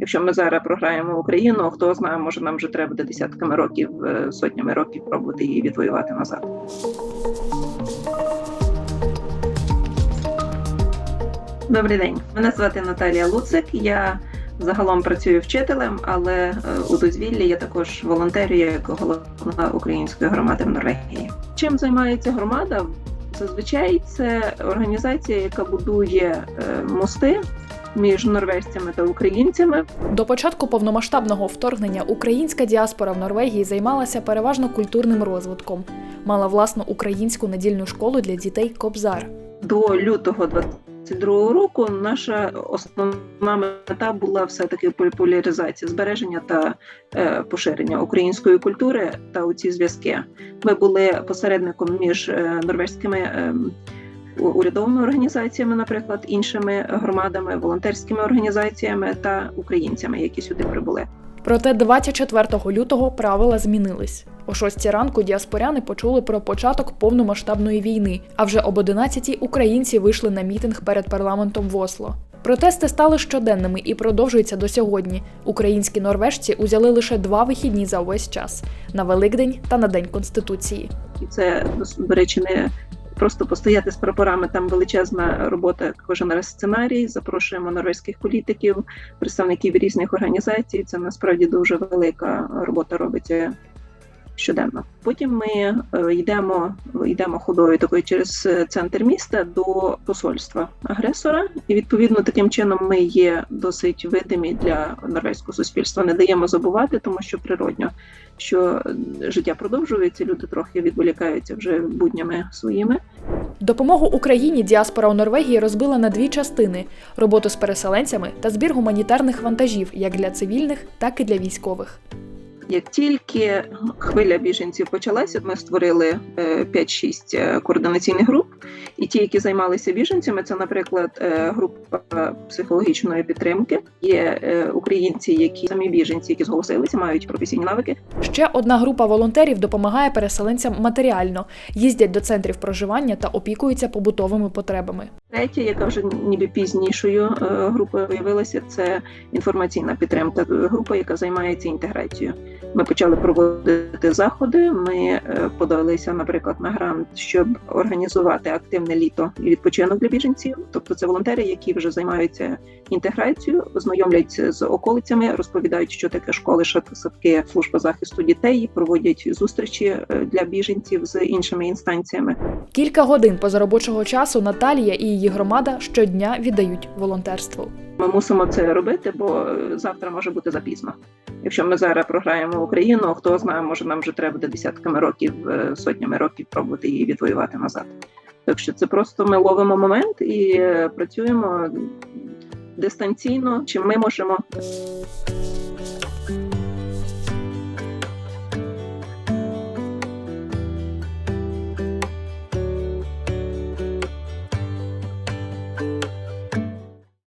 Якщо ми зараз програємо Україну, хто знає, може нам вже треба буде десятками років, е, сотнями років пробувати її відвоювати назад. Добрий день, мене звати Наталія Луцик. Я загалом працюю вчителем, але е, у дозвіллі я також волонтерю як головна української громади в Норвегії. Чим займається громада? Зазвичай це організація, яка будує е, мости між норвежцями та українцями. До початку повномасштабного вторгнення українська діаспора в Норвегії займалася переважно культурним розвитком, мала власну українську недільну школу для дітей Кобзар. До лютого 22 року наша основна мета була все таки популяризація, збереження та е, поширення української культури та у ці зв'язки. Ми були посередником між е, норвезькими. е, Урядовими організаціями, наприклад, іншими громадами, волонтерськими організаціями та українцями, які сюди прибули. Проте 24 лютого правила змінились. О 6 ранку діаспоряни почули про початок повномасштабної війни, а вже об 11 українці вийшли на мітинг перед парламентом в Осло. Протести стали щоденними і продовжуються до сьогодні. Українські норвежці узяли лише два вихідні за увесь час на Великдень та на День Конституції. Це до речі, не просто постояти з прапорами. Там величезна робота. Кожен раз сценарій. Запрошуємо норвезьких політиків, представників різних організацій. Це насправді дуже велика робота робиться. Щоденно. Потім ми е, йдемо, йдемо ходою такою через е, центр міста до посольства агресора, і відповідно таким чином ми є досить видимі для норвезького суспільства. Не даємо забувати, тому що природньо, що е, життя продовжується, люди трохи відволікаються вже буднями своїми. Допомогу Україні діаспора у Норвегії розбила на дві частини: роботу з переселенцями та збір гуманітарних вантажів як для цивільних, так і для військових. Як тільки хвиля біженців почалася, ми створили е, 5-6 е, координаційних груп, і ті, які займалися біженцями, це, наприклад, е, група психологічної підтримки. Є е, українці, які самі біженці, які зголосилися, мають професійні навики. Ще одна група волонтерів допомагає переселенцям матеріально, їздять до центрів проживання та опікуються побутовими потребами. Третя, яка вже ніби пізнішою е, групою виявилася, це інформаційна підтримка. Група, яка займається інтеграцією. Ми почали проводити заходи. Ми подалися, наприклад, на грант, щоб організувати активне літо і відпочинок для біженців. Тобто, це волонтери, які вже займаються інтеграцією, знайомляться з околицями, розповідають, що таке школи, садки, служба захисту дітей, проводять зустрічі е, для біженців з іншими інстанціями. Кілька годин позаробочого часу Наталія і її громада щодня віддають волонтерству. Ми мусимо це робити, бо е, завтра може бути запізно. Якщо ми зараз програємо Україну, хто знає, може нам вже треба буде десятками років, е, сотнями років пробувати її відвоювати назад. Так що це просто ми ловимо момент і е, працюємо дистанційно, чим ми можемо.